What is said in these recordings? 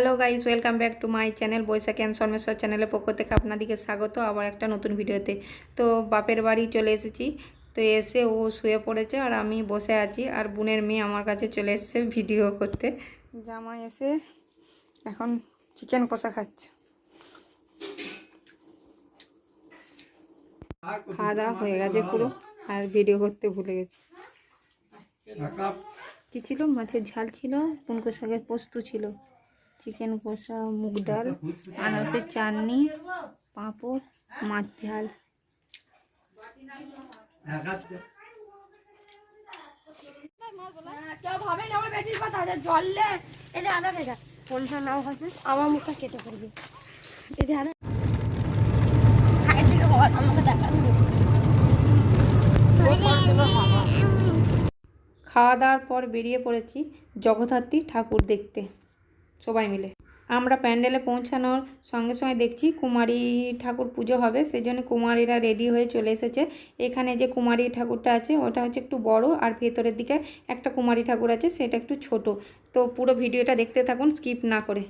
Hello guys welcome back to my channel Baishakhi and Sanmeshwar চ্যানেলের পক্ষ থেকে আপনাদেরকে স্বাগত। আবার একটা নতুন ভিডিওতে। তো বাপের বাড়ি চলে এসেছি। তো এসে ও শুয়ে পড়েছে আর আমি বসে আছি আর বোনের মেয়ে আমার কাছে চলে এসেছে ভিডিও করতে। জামাই এসে এখন চিকেন কষা খাচ্ছে। খাওয়া দাওয়া হয়ে গেছে পুরো আর ভিডিও করতে ভুলে গেছি। কি ছিল? মাছের ঝাল ছিল পুনকো শাকের পোস্ত ছিল। চিকেন কষা, মুগ ডাল, আনারসের চাটনি, পাঁপড়, মাছ ঝাল। আমার মুখটা সাইড থেকে আমাকে খাওয়া দাওয়ার পর বেরিয়ে পড়েছি জগদ্ধাত্রী ঠাকুর দেখতে। সবাই মিলে। আমরা প্যান্ডেলে পৌঁছানোর সঙ্গে সঙ্গে দেখছি কুমারী ঠাকুর পুজো হবে সেই জন্য কুমারীরা রেডি হয়ে চলে এসেছে। এখানে যে কুমারী ঠাকুরটা আছে, ওটা হচ্ছে একটু বড়, আর ভেতরের দিকে একটা কুমারী ঠাকুর আছে, সেটা একটু ছোট। তো পুরো ভিডিওটা দেখতে থাকুন, স্কিপ না করে।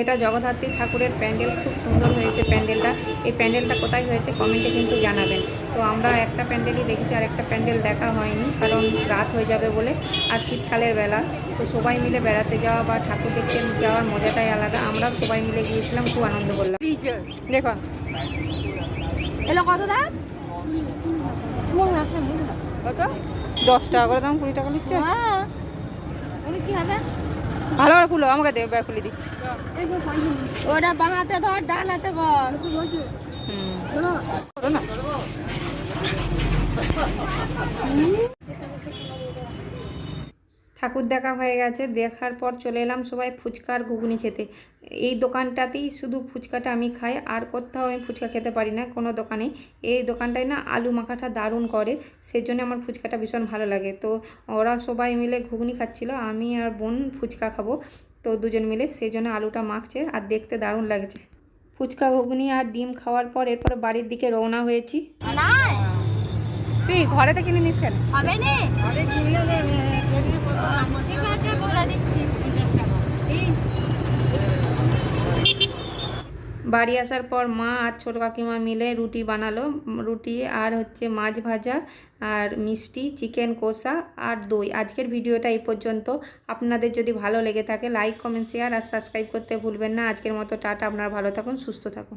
এটা জগদ্ধাত্রী ঠাকুরের প্যান্ডেল, খুব সুন্দর হয়েছে প্যান্ডেলটা। এই প্যান্ডেলটা কোথায় হয়েছে কমেন্টে কিন্তু জানাবেন। তো আমরা একটা প্যান্ডেলই দেখেছি, আর একটা প্যান্ডেল দেখা হয়নি, কারণ রাত হয়ে যাবে বলে, আর শীতকালের বেলা। তো সবাই মিলে বেড়াতে যাওয়া বা ঠাকুর দেখতে যাওয়ার মজাটাই আলাদা। আমরা সবাই মিলে গিয়েছিলাম, খুব আনন্দ করলাম। দেখো। এলো কত দাম? কত? দশ টাকা করে দাম, কুড়ি টাকা নিচ্ছে? হ্যাঁ কি হবে? ভালো করে খুলো আমাকে দেবে ব্যাগ খুলে দিচ্ছি। ওটা বাঁহাতে ধর ডান হাতে বল। হুম। না। ঠাকুর দেখা হয়ে গেছে। দেখার পর চলে এলাম সবাই ফুচকার ঘুগনি খেতে। এই দোকানটাতেই শুধু ফুচকাটা আমি খাই আর কোথাও আমি ফুচকা খেতে পারি না কোনো দোকানে। এই দোকানটায় না আলু মাখাটা দারুণ করে সেজন্য আমার ফুচকাটা ভীষণ ভালো লাগে। তো ওরা সবাই মিলে ঘুগনি খাচ্ছিল আমি আর বোন ফুচকা খাব তো দুজন মিলে সেই জন্য আলুটা মাখছে আর দেখতে দারুণ লাগছে। ফুচকা ঘুগনি আর ডিম খাওয়ার পর এরপর বাড়ির দিকে রওনা হয়েছি। তুই ঘরেতে কিনে নিস কেন? বাড়ি আসার পর মা আর ছোটো কাকিমা মিলে রুটি বানালো। রুটি আর হচ্ছে মাছ ভাজা আর মিষ্টি, চিকেন কষা আর দই। আজকের ভিডিওটা এই পর্যন্ত। আপনাদের যদি ভালো লেগে থাকে লাইক কমেন্ট শেয়ার আর সাবস্ক্রাইব করতে ভুলবেন না। আজকের মতো টাটা। আপনারা ভালো থাকুন, সুস্থ থাকুন।